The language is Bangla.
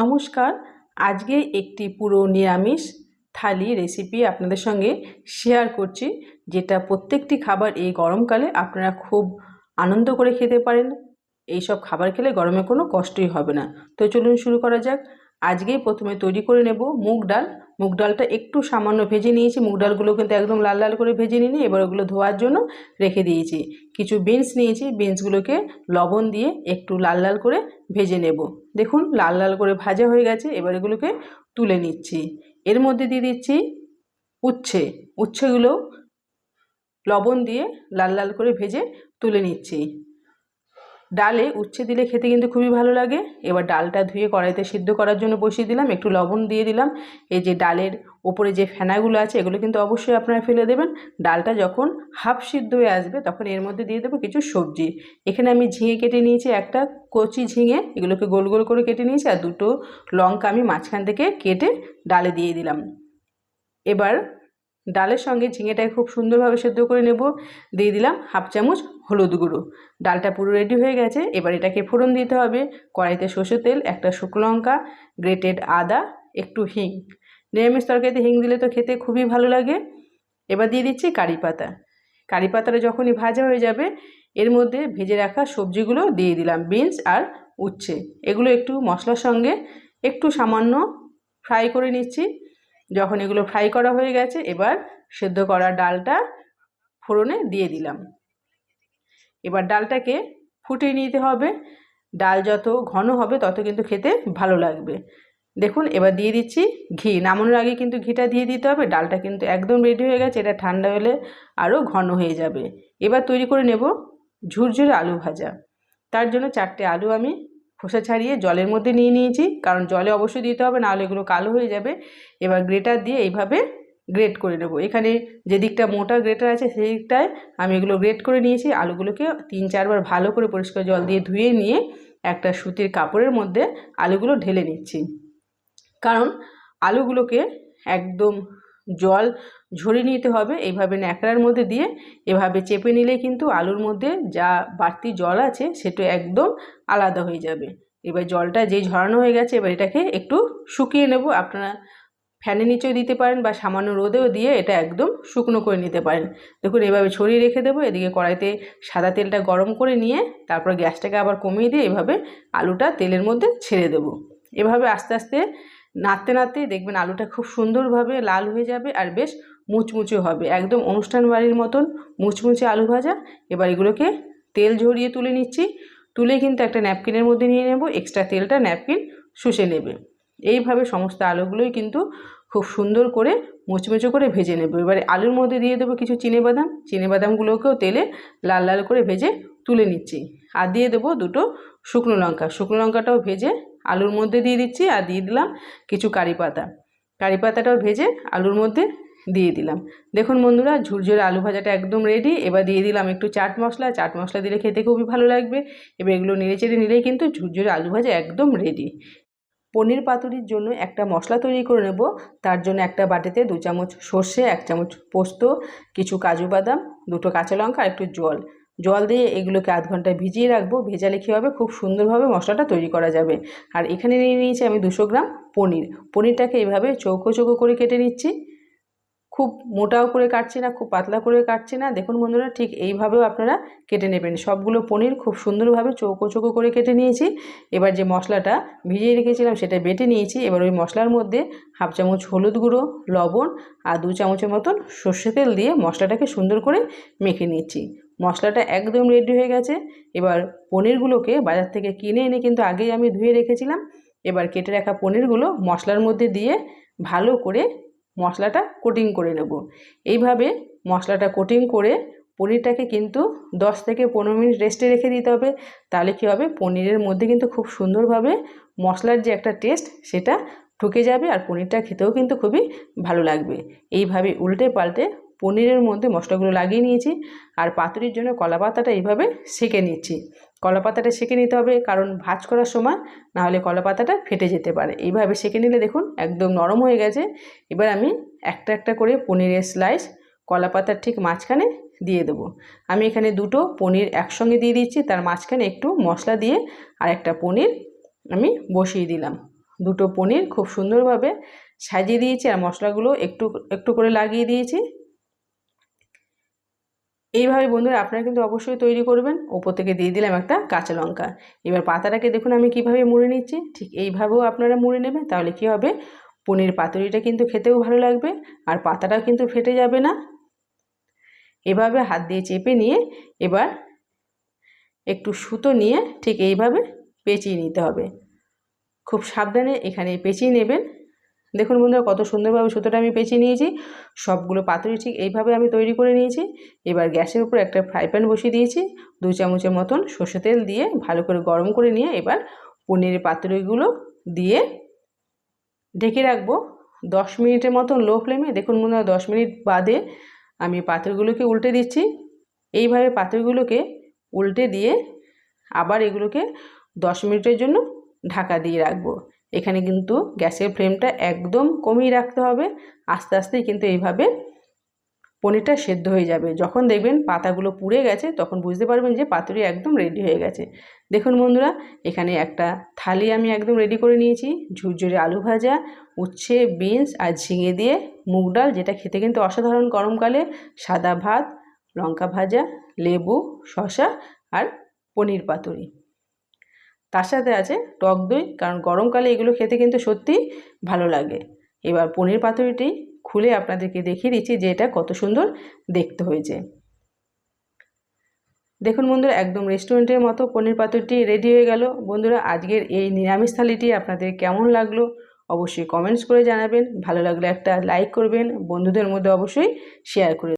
নমস্কার। আজকে একটি পুরো নিরামিষ থালি রেসিপি আপনাদের সঙ্গে শেয়ার করছি, যেটা প্রত্যেকটি খাবার এই গরমকালে আপনারা খুব আনন্দ করে খেতে পারেন। এই সব খাবার খেলে গরমে কোনো কষ্টই হবে না। তো চলুন শুরু করা যাক। আজকেই প্রথমে তৈরি করে নেব মুগ ডাল। মুগ ডালটা একটু সামান্য ভেজে নিয়েছি। মুগ ডালগুলো কিন্তু একদম লাল লাল করে ভেজে নিয়ে এবার ওগুলো ধোয়ার জন্য রেখে দিয়েছি। কিছু বিনস নিয়েছি। বিনসগুলোকে লবণ দিয়ে একটু লাল লাল করে ভেজে নেব। দেখুন, লাল লাল করে ভাজা হয়ে গেছে। এবার এগুলোকে তুলে নিচ্ছি। এর মধ্যে দিয়ে দিচ্ছি উচ্ছে। উচ্ছেগুলো লবণ দিয়ে লাল লাল করে ভেজে তুলে নিচ্ছি। ডালে উচ্ছে দিলে খেতে কিন্তু খুবই ভালো লাগে। এবার ডালটা ধুয়ে কড়াইতে সিদ্ধ করার জন্য বসিয়ে দিলাম, একটু লবণ দিয়ে দিলাম। এই যে ডালের ওপরে যে ফেনাগুলো আছে, এগুলো কিন্তু অবশ্যই আপনারা ফেলে দেবেন। ডালটা যখন হাফ সিদ্ধ হয়ে আসবে, তখন এর মধ্যে দিয়ে দেবো কিছু সবজি। এখানে আমি ঝিঙে কেটে নিয়েছি, একটা কচি ঝিঙে, এগুলোকে গোল গোল করে কেটে নিয়েছি, আর দুটো লঙ্কা আমি মাঝখান থেকে কেটে ডালে দিয়ে দিলাম। এবার ডালের সঙ্গে ঝিঙেটাকে খুব সুন্দরভাবে সেদ্ধ করে নেব। দিয়ে দিলাম হাফ চামচ হলুদ গুঁড়ো। ডালটা পুরো রেডি হয়ে গেছে। এবার এটাকে ফোড়ন দিতে হবে। কড়াইতে সর্ষের তেল, একটা শুকনো লঙ্কা গ্রেটেড আদা, একটু হিং। নিরামিষ তরকারিতে হিং দিলে তো খেতে খুবই ভালো লাগে। এবার দিয়ে দিচ্ছি কারি পাতা। কারি পাতাটা যখনই ভাজা হয়ে যাবে, এর মধ্যে ভেজে রাখা সবজিগুলো দিয়ে দিলাম, বিনস আর উচ্ছে। এগুলো একটু মশলার সঙ্গে একটু সামান্য ফ্রাই করে নিচ্ছি। যখন এগুলো ফ্রাই করা হয়ে গেছে, এবার সেদ্ধ করা ডালটা ফোড়নে দিয়ে দিলাম। এবার ডালটাকে ফুটিয়ে নিতে হবে। ডাল যত ঘন হবে, তত কিন্তু খেতে ভালো লাগবে। দেখুন, এবার দিয়ে দিচ্ছি ঘি। নামানোর আগে কিন্তু ঘিটা দিয়ে দিতে হবে। ডালটা কিন্তু একদম রেডি হয়ে গেছে। এটা ঠান্ডা হলে আরও ঘন হয়ে যাবে। এবার তৈরি করে নেব ঝুরঝুরে আলু ভাজা। তার জন্য চারটে আলু আমি খোসা ছাড়িয়ে জলের মধ্যে নিয়ে নিয়েছি। কারণ জলে অবশ্যই দিতে হবে, নাহলে এগুলো কালো হয়ে যাবে। এবার গ্রেটার দিয়ে এইভাবে গ্রেট করে নেব। এখানে যে দিকটা মোটা গ্রেটার আছে, সেই দিকটায় আমি এগুলো গ্রেট করে নিয়েছি। আলুগুলোকে তিন, চারবার ভালো করে পরিষ্কার জল দিয়ে ধুয়ে নিয়ে একটা সুতির কাপড়ের মধ্যে আলুগুলো ঢেলে নিচ্ছি। কারণ আলুগুলোকে একদম জল ঝরিয়ে নিতে হবে। এইভাবে ন্যাকড়ার মধ্যে দিয়ে এভাবে চেপে নিলে কিন্তু আলুর মধ্যে যা বাড়তি জল আছে, সেটা একদম আলাদা হয়ে যাবে। এবার জলটা যেই ঝরানো হয়ে গেছে, এবার এটাকে একটু শুকিয়ে নেব। আপনারা ফ্যানের নিচেও দিতে পারেন বা সামান্য রোদেও দিয়ে এটা একদম শুকনো করে নিতে পারেন। দেখুন, এভাবে ছড়িয়ে রেখে দেবো। এদিকে কড়াইতে সাদা তেলটা গরম করে নিয়ে তারপর গ্যাসটাকে আবার কমিয়ে দিয়ে এভাবে আলুটা তেলের মধ্যে ছেড়ে দেবো। এভাবে আস্তে আস্তে নাড়তে নাড়তে দেখবেন আলুটা খুব সুন্দরভাবে লাল হয়ে যাবে আর বেশ মুচমুচে হবে। একদম অনুষ্ঠান বাড়ির মতন মুচমুচে আলু ভাজা। এবার এগুলোকে তেল ঝরিয়ে তুলে নিচ্ছি। তুলে কিন্তু একটা ন্যাপকিনের মধ্যে নিয়ে নেব এক্সট্রা তেলটা ন্যাপকিন শুষে নেবে। এইভাবে সমস্ত আলুগুলোই কিন্তু খুব সুন্দর করে মুচমুচো করে ভেজে নেব। এবারে আলুর মধ্যে দিয়ে দেবো কিছু চিনেবাদাম চিনেবাদামগুলোকেও তেলে লাল লাল করে ভেজে তুলে নিচ্ছি। আর দিয়ে দেবো দুটো শুকনো লঙ্কা। শুকনো লঙ্কাটাও ভেজে আলুর মধ্যে দিয়ে দিচ্ছি আর দিয়ে দিলাম কিছু কারি পাতা। কারি পাতাটাও ভেজে আলুর মধ্যে দিয়ে দিলাম। দেখুন বন্ধুরা, ঝুরঝুরে আলু ভাজাটা একদম রেডি এবার দিয়ে দিলাম একটু চাট মশলা। চাট মশলা দিলে খেতে খুবই ভালো লাগবে। এবার এগুলো নেড়ে চেড়ে নিলেই কিন্তু ঝুরঝুরে আলু ভাজা একদম রেডি পনির পাতুরির জন্য একটা মশলা তৈরি করে নেব। তার জন্য একটা বাটিতে দু চামচ সর্ষে, এক চামচ পোস্ত, কিছু কাজু বাদাম, দুটো কাঁচা লঙ্কা, একটু জল। জল দিয়ে এগুলোকে আধ ঘণ্টা ভিজিয়ে রাখব। ভেজালে কী হবে খুব সুন্দরভাবে মশলাটা তৈরি করা যাবে। আর এখানে নিয়ে নিয়েছি আমি দুশো গ্রাম পনির। পনিরটাকে এইভাবে চৌকো চৌকো করে কেটে নিচ্ছি। খুব মোটাও করে কাটছি না, খুব পাতলা করে কাটছি না। দেখুন বন্ধুরা, ঠিক এইভাবেও আপনারা কেটে নেবেন। সবগুলো পনির খুব সুন্দরভাবে চৌকো চৌকো করে কেটে নিয়েছি। এবার যে মশলাটা ভিজিয়ে রেখেছিলাম সেটা বেটে নিয়েছি। এবার ওই মশলার মধ্যে হাফ চামচ হলুদ গুঁড়ো, লবণ আর দু চামচের মতন সর্ষে তেল দিয়ে মশলাটাকে সুন্দর করে মেখে নিয়েছি মশলাটা একদম রেডি হয়ে গেছে। এবার পনিরগুলোকে বাজার থেকে কিনে এনে কিন্তু আগেই আমি ধুয়ে রেখেছিলাম। এবার কেটে রাখা পনিরগুলো মশলার মধ্যে দিয়ে ভালো করে মশলাটা কোটিং করে নেব। এইভাবে মশলাটা কোটিং করে পনিরটাকে কিন্তু দশ থেকে পনেরো মিনিট রেস্টে রেখে দিতে হবে। তাহলে কী হবে? পনিরের মধ্যে কিন্তু খুব সুন্দরভাবে মশলার যে একটা টেস্ট সেটা ঢুকে যাবে আর পনিরটা খেতেও কিন্তু খুবই ভালো লাগবে। এইভাবে উল্টে পাল্টে পনিরের মধ্যে মশলাগুলো লাগিয়ে নিয়েছি। আর পাতুরির জন্য কলা পাতাটা এইভাবে সেঁকে নিচ্ছি। কলা পাতাটা সেঁকে নিতে হবে, কারণ ভাজ করার সময় নাহলে কলা পাতাটা ফেটে যেতে পারে। এইভাবে সেঁকে নিলে দেখুন একদম নরম হয়ে গেছে। এবার আমি একটা একটা করে পনিরের স্লাইস কলা পাতার ঠিক মাঝখানে দিয়ে দেবো। আমি এখানে দুটো পনির একসঙ্গে দিয়ে দিচ্ছি, তার মাঝখানে একটু মশলা দিয়ে আর একটা পনির আমি বসিয়ে দিলাম। দুটো পনির খুব সুন্দরভাবে সাজিয়ে দিয়েছি আর মশলাগুলো একটু একটু করে লাগিয়ে দিয়েছি। এইভাবে বন্ধুরা আপনারা কিন্তু অবশ্যই তৈরি করবেন। ওপর থেকে দিয়ে দিলাম একটা কাঁচা লঙ্কা। এবার পাতাটাকে দেখুন আমি কীভাবে মুড়ে নিচ্ছি। ঠিক এইভাবেও আপনারা মুড়ে নেবেন, তাহলে কি হবে? পনির পাতুরিটা কিন্তু খেতেও ভালো লাগবে আর পাতাটাও কিন্তু ফেটে যাবে না। এভাবে হাত দিয়ে চেপে নিয়ে এবার একটু সুতো নিয়ে ঠিক এইভাবে পেঁচিয়ে নিতে হবে। খুব সাবধানে এখানে পেঁচিয়ে নেবেন। দেখুন বন্ধুরা, কত সুন্দরভাবে সুতোটা আমি পেঁচিয়ে নিয়েছি। সবগুলো পাতুরি ঠিক এইভাবে আমি তৈরি করে নিয়েছি। এবার গ্যাসের উপর একটা ফ্রাই প্যান বসিয়ে দিয়েছি। দু চামচের মতন সর্ষে তেল দিয়ে ভালো করে গরম করে নিয়ে এবার পনিরের পাতুরিগুলো দিয়ে ঢেকে রাখব। দশ মিনিটের মতন লো ফ্লেমে, দেখুন বন্ধুরা, দশ মিনিট বাদে আমি পাথরগুলোকে উল্টে দিচ্ছি। এইভাবে পাথরগুলোকে উল্টে দিয়ে আবার এগুলোকে দশ মিনিটের জন্য ঢাকা দিয়ে রাখব। এখানে কিন্তু গ্যাসের ফ্লেমটা একদম কমিয়ে রাখতে হবে। আস্তে আস্তেই কিন্তু এইভাবে পনিরটা সেদ্ধ হয়ে যাবে। যখন দেখবেন পাতাগুলো পুড়ে গেছে, তখন বুঝতে পারবেন যে পাতুরি একদম রেডি হয়ে গেছে। দেখুন বন্ধুরা, এখানে একটা থালি আমি একদম রেডি করে নিয়েছি। ঝুরঝুরে আলু ভাজা, উচ্ছে বিনস আর ঝিঙে দিয়ে মুগ ডাল, যেটা খেতে কিন্তু অসাধারণ গরমকালে সাদা ভাত, লঙ্কা ভাজা, লেবু শশা আর পনির পাতুরি। তার সাথে আছে টক দই, কারণ গরমকালে এগুলো খেতে কিন্তু সত্যি ভালো লাগে। এবার পনির পাতুরিটি খুলে আপনাদেরকে দেখিয়ে দিচ্ছি যে এটা কত সুন্দর দেখতে হয়েছে। দেখুন বন্ধুরা, একদম রেস্টুরেন্টের মতো পনির পাতুরিটি রেডি হয়ে গেল। বন্ধুরা, আজকের এই নিরামিষ থালিটি আপনাদের কেমন লাগল অবশ্যই কমেন্টস করে জানাবেন। ভালো লাগলে একটা লাইক করবেন। বন্ধুদের মধ্যে অবশ্যই শেয়ার করে